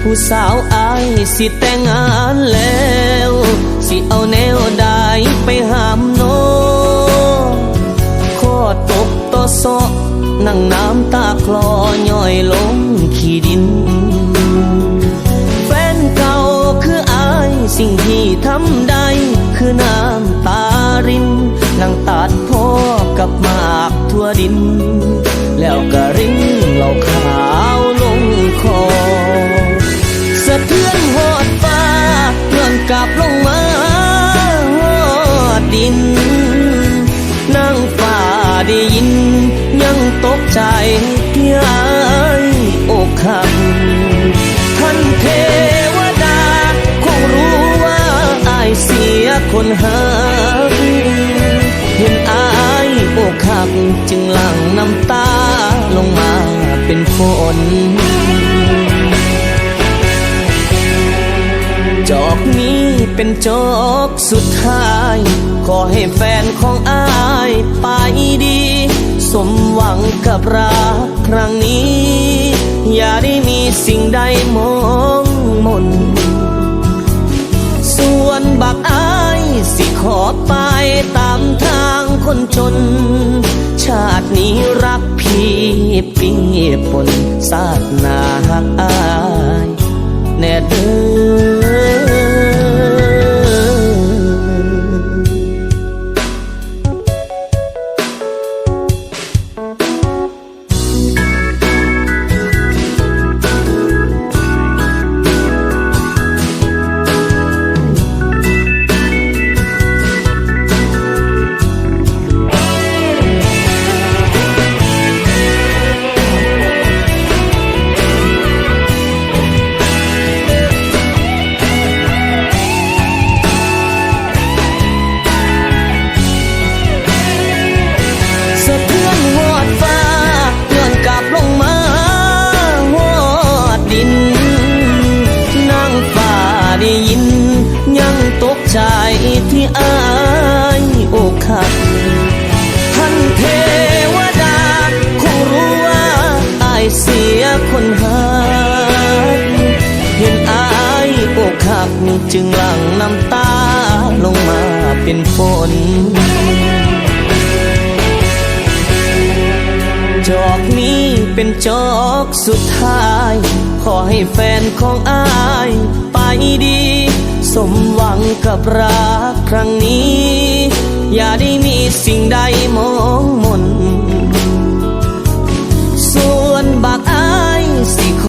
ผู้สาวอายสิแต่งงานแล้ว สิเอาแนวใดไปหามโนข้อตกต่อซอกนั่งน้ำตาคลอย่อยลงขี้ดิน แฟนเก่าคืออายสิ่งที่ทำได้คือน้ำตารินนั่งตัดพ่อกับมากทั่วดิน แล้วก็รินเหล่าขา กลับลงมาดิน นั่งฟ้าได้ยิน ยังตกใจที่อายอกหักท่านเทวดา คงรู้ว่าอายเสียคนหาเห็นอายอกหักจึงหลั่งน้ำตาลงมาเป็นฝน จอกนี้เป็นจอกสุดท้าย ขอให้แฟนของอายไปดี สมหวังกับรักครั้งนี้ อย่าได้มีสิ่งใดมองมน ส่วนบักอายสิขอไปตามทางคนจน ชาตินี้รักพี่ปีปนศาสนาหักอาย แน่เด้อ ที่อายอกหักท่านเทวดา คงรู้ว่าอายเสียคนหาเห็นอายอกหักจึงหลั่งน้ำตาลงมาเป็นฝนจอกนี้เป็นจอกสุดท้าย ขอให้แฟนของอายไปดี สมหวังกับรักครั้งนี้ อย่าได้มีสิ่งใดมอ